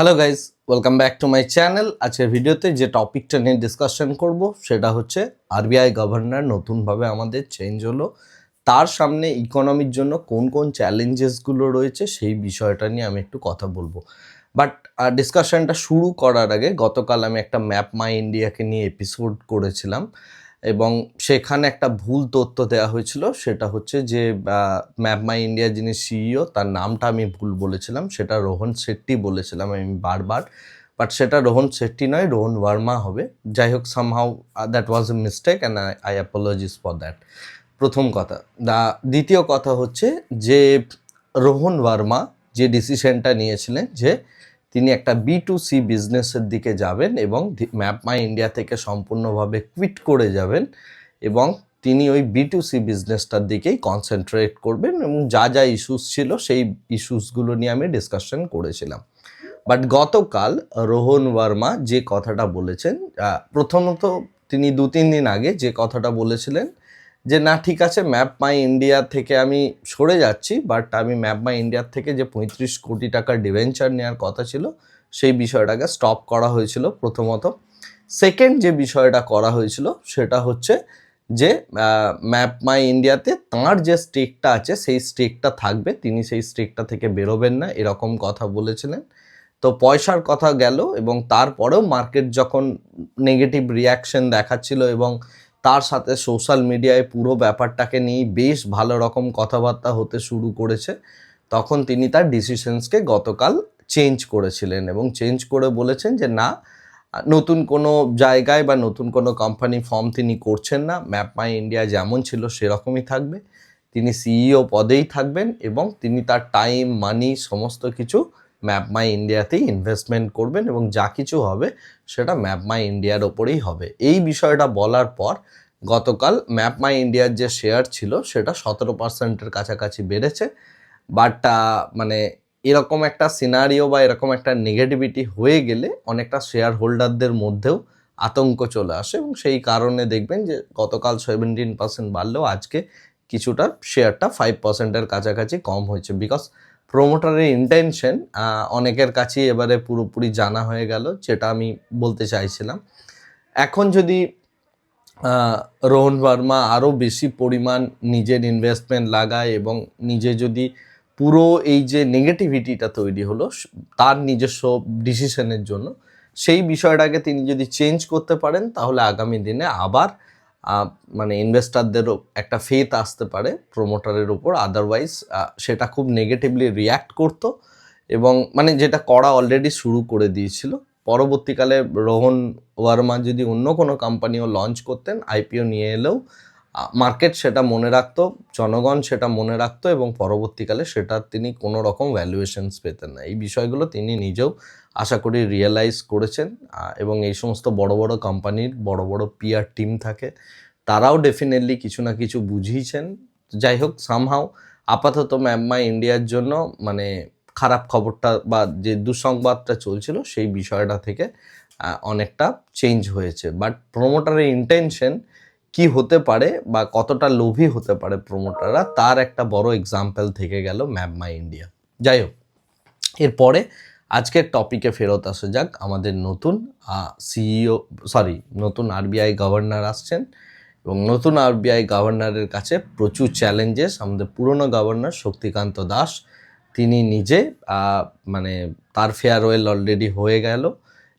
Hello guys welcome back to my channel আজকের ভিডিওতে যে টপিকটা নিয়ে ডিসকাশন করব, সেটা হচ্ছে আরবিআই গভর্নর নতুনভাবে আমাদের চেঞ্জ হলো। তার সামনে ইকোনমির জন্য কোন কোন চ্যালেঞ্জেসগুলো রয়েছে, সেই বিষয়টা নিয়ে আমি একটু কথা বলব। বাট ডিসকাশনটা শুরু করার আগে গতকাল আমি একটা ম্যাপ মাই ইন্ডিয়াকে নিয়ে এপিসোড করেছিলাম। এবং সেখানে একটা ভুল তথ্য দেওয়া হয়েছিল, সেটা হচ্ছে যে ম্যাপ মাই ইন্ডিয়া যিনি সিইও তার নামটা আমি ভুল বলেছিলাম, সেটা রোহন শেট্টি বলেছিলাম আমি বারবার। বাট সেটা রোহন শেট্টি নয়, রোহন ভার্মা হবে। যাই হোক somehow that was a mistake and I apologies for that প্রথম কথা। দা, দ্বিতীয় কথা হচ্ছে যে, রোহন ভার্মা যে ডিসিশনটা নিয়েছিলেন যে তিনি একটা বি টু সি বিজনেসের দিকে যাবেন এবং ম্যাপ মাই ইন্ডিয়া থেকে সম্পূর্ণভাবে কুইট করে যাবেন এবং তিনি ওই বি টু সি বিজনেসটার দিকেই কনসেন্ট্রেট করবেন এবং যা যা ইস্যুস ছিল সেই ইস্যুসগুলো নিয়ে আমি ডিসকাশন করেছিলাম। বাট গতকাল রোহন ভার্মা যে কথাটা বলেছেন প্রথমত তিনি দু তিন দিন আগে যে কথাটা বলেছিলেন যে না, ঠিক আছে ম্যাপ মাই ইন্ডিয়া থেকে আমি সরে যাচ্ছি বাট আমি ম্যাপ মাই ইন্ডিয়ার থেকে যে পঁয়ত্রিশ কোটি টাকার ডিভেঞ্চার নেওয়ার কথা ছিল, সেই বিষয়টাকে স্টপ করা হয়েছিল প্রথমত। সেকেন্ড যে বিষয়টা করা হয়েছিল, সেটা হচ্ছে যে ম্যাপ মাই ইন্ডিয়াতে তাঁর যে স্টেকটা আছে, সেই স্টেকটা থাকবে, তিনি সেই স্টেকটা থেকে বেরোবেন না, এরকম কথা বলেছিলেন। তো পয়সার কথা গেল, এবং তারপরেও মার্কেট যখন নেগেটিভ রিয়াকশন দেখাচ্ছিল, এবং তার সাথে সোশ্যাল মিডিয়ায় পুরো ব্যাপারটাকে নিয়ে বেশ ভালো রকম কথাবার্তা হতে শুরু করেছে। তখন তিনি তার ডিসিশনসকে গতকাল চেঞ্জ করেছিলেন এবং চেঞ্জ করে বলেছেন যে, না, নতুন কোনো জায়গায় বা নতুন কোনো কোম্পানি ফর্ম তিনি করছেন না। ম্যাপ মাই ইন্ডিয়া যেমন ছিল সেরকমই থাকবে। তিনি সিইও পদেই থাকবেন এবং তিনি তার টাইম মানি সমস্ত কিছু ম্যাপ মাই ইন্ডিয়াতেই ইনভেস্টমেন্ট করবেন এবং যা কিছু হবে সেটা ম্যাপ মাই ইন্ডিয়ার ওপরেই হবে। এই বিষয়টা বলার পর গতকাল ম্যাপ মাই ইন্ডিয়ার যে শেয়ার ছিল সেটা সতেরো পার্সেন্টের কাছাকাছি বেড়েছে। বাট মানে এরকম একটা সিনারিও বা এরকম একটা নেগেটিভিটি হয়ে গেলে অনেকটা শেয়ার হোল্ডারদের মধ্যেও আতঙ্ক চলে আসে এবং সেই কারণে দেখবেন যে গতকাল সেভেন্টিন পার্সেন্ট বাড়লেও আজকে কিছুটা শেয়ারটা ফাইভ পার্সেন্টের কাছাকাছি কম হয়েছে। বিকজ প্রোমোটারের ইন্টেনশন অনেকের কাছেই এবারে পুরোপুরি জানা হয়ে গেল, যেটা আমি বলতে চাইছিলাম। এখন যদি রোহন ভার্মা আরও বেশি পরিমাণ নিজের ইনভেস্টমেন্ট লাগায় এবং নিজে যদি পুরো এই যে নেগেটিভিটিটা তৈরি হলো তার নিজস্ব ডিসিশনের জন্য, সেই বিষয়টাকে তিনি যদি চেঞ্জ করতে পারেন, তাহলে আগামী দিনে আবার মানে ইনভেস্টারদেরও একটা ফেথ আসতে পারে প্রোমোটারের উপর। আদারওয়াইজ সেটা খুব নেগেটিভলি রিয়্যাক্ট করতো এবং মানে যেটা করা অলরেডি শুরু করে দিয়েছিল। পরবর্তীকালে রোহন ওয়ার্মা যদি অন্য কোনো কোম্পানিও লঞ্চ করতেন আইপিও নিয়ে এলেও মার্কেট সেটা মনে রাখতো, জনগণ সেটা মনে রাখতো এবং পরবর্তীকালে সেটা তিনি কোনো রকম ভ্যালুয়েশনস পেতেন না। এই বিষয়গুলো তিনি নিজেও আশা করি রিয়েলাইজ করেছেন এবং এই সমস্ত বড় বড় কোম্পানির বড় বড় পিয়ার টিম থাকে, তারাও ডেফিনেটলি কিছু না কিছু বুঝিয়েছেন। যাই হোক সামহাও আপাতত ম্যাম্মা ইন্ডিয়ার জন্য মানে খারাপ খবরটা বা যে দুঃসংবাদটা চলছিল সেই বিষয়টা থেকে অনেকটা চেঞ্জ হয়েছে। বাট প্রোমোটারের ইন্টেনশন কি হতে পারে বা কতটা লোভী হতে পারে প্রোমোটাররা তার একটা বড় এক্সাম্পল থেকে গেল ম্যাপ মাই ইন্ডিয়া যাই হোক, এরপরে আজকের টপিকে ফেরত আসা যাক আমাদের নতুন সিইও সরি নতুন আরবিআই গভর্নর আসছেন এবং নতুন আরবিআই গভর্নরের কাছে প্রচুর চ্যালেঞ্জেস আমাদের পুরনো গভর্নর শক্তিকান্ত দাস, তিনি নিজে মানে তার ফেয়ারওয়েল অলরেডি হয়ে গেল।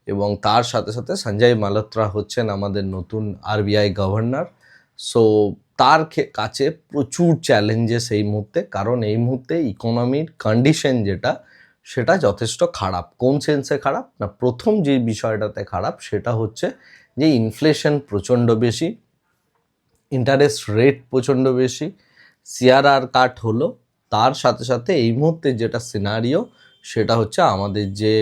এবং তার সাথে সাথে সঞ্জয় মালহোত্রা হচ্ছেন আমাদের নতুন আরবিআই গভর্নর। সো তার কাছে প্রচুর চ্যালেঞ্জেস এই মুহূর্তে, কারণ এই মুহূর্তে ইকোনমির কন্ডিশন যেটা, সেটা যথেষ্ট খারাপ। কোন সেন্সে খারাপ? না, প্রথম যে বিষয়টাতে খারাপ, সেটা হচ্ছে যে ইনফ্লেশন প্রচণ্ড বেশি ইন্টারেস্ট রেট প্রচণ্ড বেশি সিআরআর কাট হলো। তার সাথে সাথে এই মুহূর্তে যেটা সিনারিও সেটা হচ্ছে আমাদের যে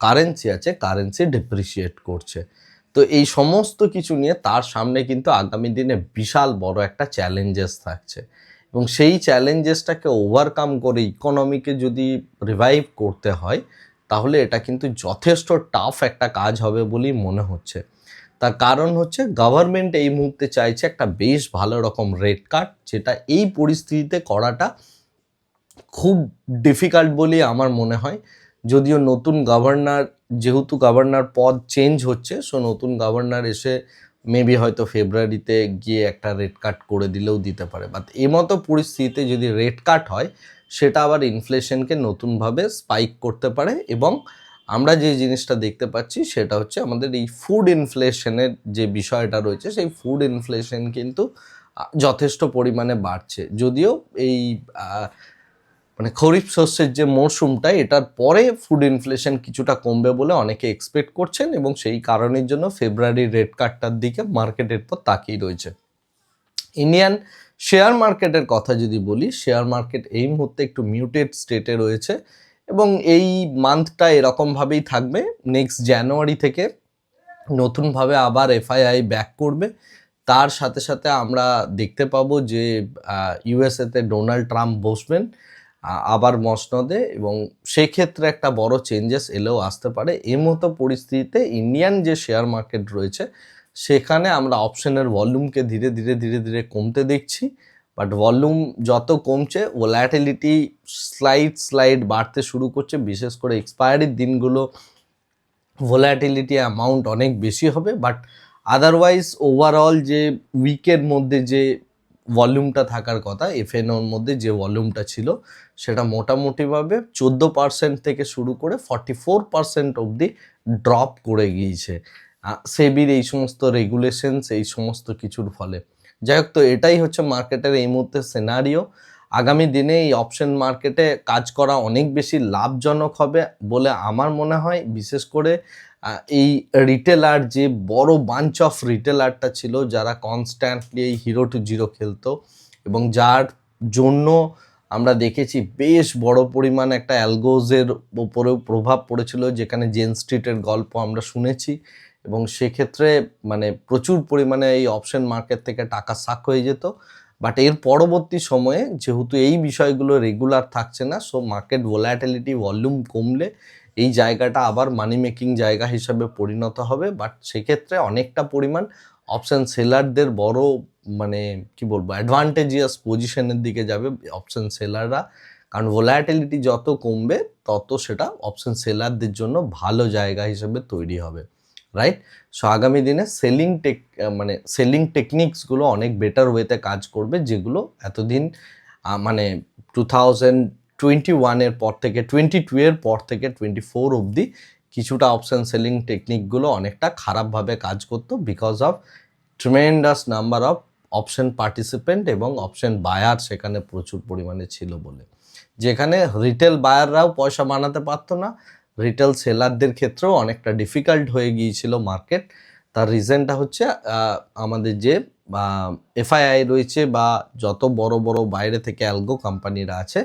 কারেন্সি আছে কারেন্সি ডিপ্রিসিয়েট করছে। তো এই সমস্ত কিছু নিয়ে তার সামনে কিন্তু আগামী দিনে বিশাল বড় একটা চ্যালেঞ্জেস থাকছে। এবং সেই চ্যালেঞ্জেসটাকে ওভারকাম করে ইকোনমিকে যদি রিভাইভ করতে হয়, তাহলে এটা কিন্তু যথেষ্ট টাফ একটা কাজ হবে বলেই মনে হচ্ছে। তার কারণ হচ্ছে গভর্নমেন্ট এই মুহূর্তে চাইছে একটা বেশ ভালো রকম রেট কাট যেটা এই পরিস্থিতিতে করাটা খুব ডিফিকাল্ট বলেই আমার মনে হয়। যদিও নতুন গভর্নর যেহেতু গভর্নর পদ চেঞ্জ হচ্ছে সো নতুন গভর্নর এসে মেবি হয়তো ফেব্রুয়ারিতে গিয়ে একটা রেড কাট করে দিলেও দিতে পারে। বাট এই মতো পরিস্থিতিতে যদি রেড কাট হয়, সেটা আবার ইনফ্লেশনকে নতুনভাবে স্পাইক করতে পারে এবং আমরা যে জিনিসটা দেখতে পাচ্ছি, সেটা হচ্ছে আমাদের এই ফুড ইনফ্লেশনের যে বিষয়টা রয়েছে, সেই ফুড ইনফ্লেশন কিন্তু যথেষ্ট পরিমাণে বাড়ছে। যদিও এই মানে খরিফ শস্যের যে মরশুমটা এটার পরে ফুড ইনফ্লেশন কিছুটা কমবে বলে অনেকে এক্সপেক্ট করছেন এবং সেই কারণের জন্য ফেব্রুয়ারির রেট কার্ডটার দিকে মার্কেটের পর তাকিয়ে রয়েছে। ইন্ডিয়ান শেয়ার মার্কেটের কথা যদি বলি শেয়ার মার্কেট এই মুহূর্তে একটু মিউটেড স্টেটে রয়েছে এবং এই মান্থটা এরকমভাবেই থাকবে। নেক্সট জানুয়ারি থেকে নতুনভাবে আবার এফআইআই ব্যাক করবে। তার সাথে সাথে আমরা দেখতে পাবো যে ইউএসএতে ডোনাল্ড ট্রাম্প বসবেন। আবার মসনদে এবং সেক্ষেত্রে একটা বড় চেঞ্জেস এলেও আসতে পারে। এই মতো পরিস্থিতিতে ইন্ডিয়ান যে শেয়ার মার্কেট রয়েছে, সেখানে আমরা অপশনের ভলিউমকে ধীরে ধীরে ধীরে ধীরে কমতে দেখছি। বাট ভলিউম যত কমছে ভোল্যাটিলিটি স্লাইড স্লাইড বাড়তে শুরু করছে। বিশেষ করে এক্সপায়ারির দিনগুলো ভোল্যাটিলিটি অ্যামাউন্ট অনেক বেশি হবে। বাট আদারওয়াইজ ওভারঅল যে উইকের মধ্যে যে ভলিউমটা থাকার কথা এফএনওর মধ্যে যে ভলিউমটা ছিল, সেটা মোটামুটিভাবে চোদ্দ পার্সেন্ট থেকে শুরু করে ফর্টি ফোর পার্সেন্ট অবধি ড্রপ করে গিয়েছে। সেবির এই সমস্ত রেগুলেশনস এই সমস্ত কিছুর ফলে। যাই হোক, তো এটাই হচ্ছে মার্কেটের এই মুহূর্তে সিনারিও আগামী দিনে এই অপশন মার্কেটে কাজ করা অনেক বেশি লাভজনক হবে বলে আমার মনে হয়। বিশেষ করে এই রিটেলার যে বড় বাঞ্চ অফ রিটেলারটা ছিল, যারা কনস্ট্যান্টলি এই হিরো টু জিরো খেলতো এবং যার জন্য আমরা দেখেছি বেশ বড় পরিমাণ একটা অ্যালগোজের ওপরেও প্রভাব পড়েছিল, যেখানে জেন স্ট্রিটের গল্প আমরা শুনেছি এবং সেক্ষেত্রে মানে প্রচুর পরিমাণে এই অপশন মার্কেট থেকে টাকা সাক হয়ে যেত। বাট এর পরবর্তী সময়ে যেহেতু এই বিষয়গুলো রেগুলার থাকছে না সো মার্কেট ভোলাটিলিটি ভলিউম কমলে এই জায়গাটা আবার মানি মেকিং জায়গা হিসাবে পরিণত হবে বাট সেক্ষেত্রে অনেকটা পরিমাণ অপশান সেলারদের বড় মানে কি বলব অ্যাডভান্টেজিয়াস পজিশনের দিকে যাবে অপশান সেলাররা কারণ ভোলাটিলিটি যত কমবে, তত সেটা অপশান সেলারদের জন্য ভালো জায়গা হিসেবে তৈরি হবে রাইট সো আগামী দিনে সেলিং টেক মানে সেলিং টেকনিক্সগুলো অনেক বেটার ওয়েতে কাজ করবে, যেগুলো এতদিন মানে টু থাউজেন্ড টোয়েন্টি ওয়ানের পর থেকে টোয়েন্টি টু এর পর থেকে টোয়েন্টি ফোর অবধি কিছুটা অপশন সেলিং টেকনিকগুলো অনেকটা খারাপভাবে কাজ করতো because of tremendous number of option participant এবং অপশন বায়ার সেখানে প্রচুর পরিমাণে ছিল বলে। যেখানে রিটেল বায়াররাও পয়সা বানাতে পারতো না রিটেল সেলারদের ক্ষেত্রেও অনেকটা ডিফিকাল্ট হয়ে গিয়েছিল মার্কেট তার রিজনটা হচ্ছে আমাদের যে এফআইআই রয়েছে বা যত বড় বড় বাইরে থেকে অ্যালগো কোম্পানিরা আছে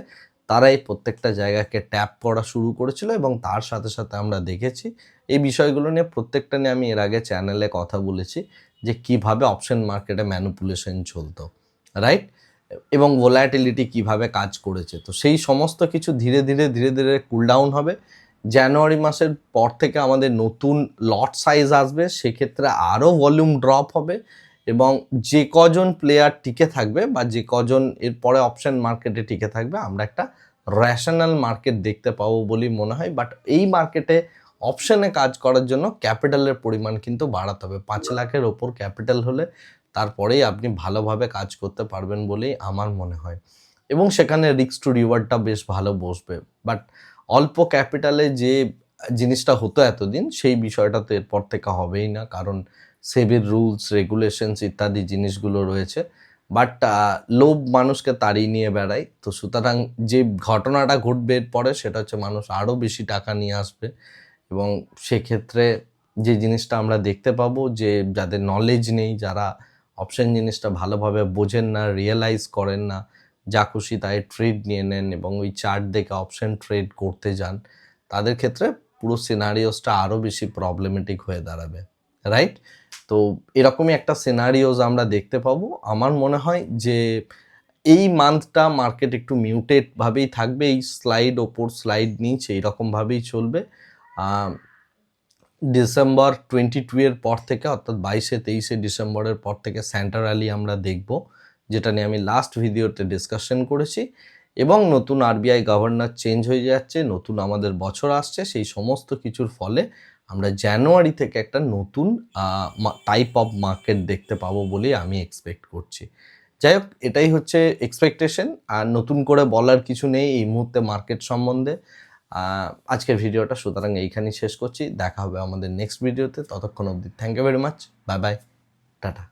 তারাই প্রত্যেকটা জায়গাকে ট্যাপ করা শুরু করেছিল এবং তার সাথে সাথে আমরা দেখেছি এই বিষয়গুলো নিয়ে প্রত্যেকটা নিয়ে আমি এর আগে চ্যানেলে কথা বলেছি যে কীভাবে অপশন মার্কেটে ম্যানুপুলেশন চলতো রাইট এবং ভোলাটিলিটি কীভাবে কাজ করেছে। তো সেই সমস্ত কিছু ধীরে ধীরে ধীরে ধীরে কুল ডাউন হবে। জানুয়ারি মাসের পর থেকে আমাদের নতুন লট সাইজ আসবে, সেক্ষেত্রে আরও ভলিউম ড্রপ হবে। এবং যে কজন প্লেয়ার টিকে থাকবে বা যে কজন এরপরে অপশন মার্কেটে টিকে থাকবে, আমরা একটা র্যাশনাল মার্কেট দেখতে পাবো বলেই মনে হয়। বাট এই মার্কেটে অপশনে কাজ করার জন্য ক্যাপিটালের পরিমাণ কিন্তু বাড়াতে হবে। পাঁচ লাখের ওপর ক্যাপিটাল হলে তারপরেই আপনি ভালোভাবে কাজ করতে পারবেন বলেই আমার মনে হয়। এবং সেখানে রিক্স টু রিওয়ার্ডটা বেশ ভালো বসবে। বাট অল্প ক্যাপিটালে যে জিনিসটা হতো এতদিন, সেই বিষয়টা তো এরপর থেকে হবেই না। কারণ সেবির রুলস রেগুলেশনস ইত্যাদি জিনিসগুলো রয়েছে। বাট লোভ মানুষকে তাড়িয়ে নিয়ে বেড়ায়। তো সুতরাং যে ঘটনাটা ঘটবে এরপরে সেটা হচ্ছে মানুষ আরও বেশি টাকা নিয়ে আসবে। এবং সেক্ষেত্রে যে জিনিসটা আমরা দেখতে পাবো যে যাদের নলেজ নেই, যারা অপশন জিনিসটা ভালোভাবে বোঝেন না রিয়েলাইজ করেন না, যা খুশি তাই ট্রেড নিয়ে নেন এবং ওই চার্ট দেখে অপশন ট্রেড করতে যান, তাদের ক্ষেত্রে পুরো সিনারিওসটা আরও বেশি প্রবলেমেটিক হয়ে দাঁড়াবে। রাইট তো এরকমই একটা সিনারিওস আমরা দেখতে পাবো। আমার মনে হয় যে এই মান্থটা মার্কেট একটু মিউটেড ভাবেই থাকবে, এই স্লাইড ওপর স্লাইড নিচে এইরকমভাবেই চলবে। ডিসেম্বর টোয়েন্টি টু এর পর থেকে অর্থাৎ বাইশে, তেইশে ডিসেম্বরের পর থেকে স্যান্টা র্যালি আমরা দেখব, যেটা নিয়ে আমি লাস্ট ভিডিওতে ডিসকাশন করেছি। এবং নতুন আরবিআই গভর্নর চেঞ্জ হয়ে যাচ্ছে, নতুন আমাদের বছর আসছে, সেই সমস্ত কিছুর ফলে আমরা জানুয়ারি থেকে একটা নতুন টাইপ অফ মার্কেট দেখতে পাবো বলে আমি এক্সপেক্ট করছি। যাই হোক, এটাই হচ্ছে এক্সপেকটেশন আর নতুন করে বলার কিছু নেই এই মুহূর্তে মার্কেট সম্বন্ধে। আজকের ভিডিওটা সুতরাং এইখানেই শেষ করছি। দেখা হবে আমাদের নেক্সট ভিডিওতে ততক্ষণ অবধি thank you very much bye bye tata.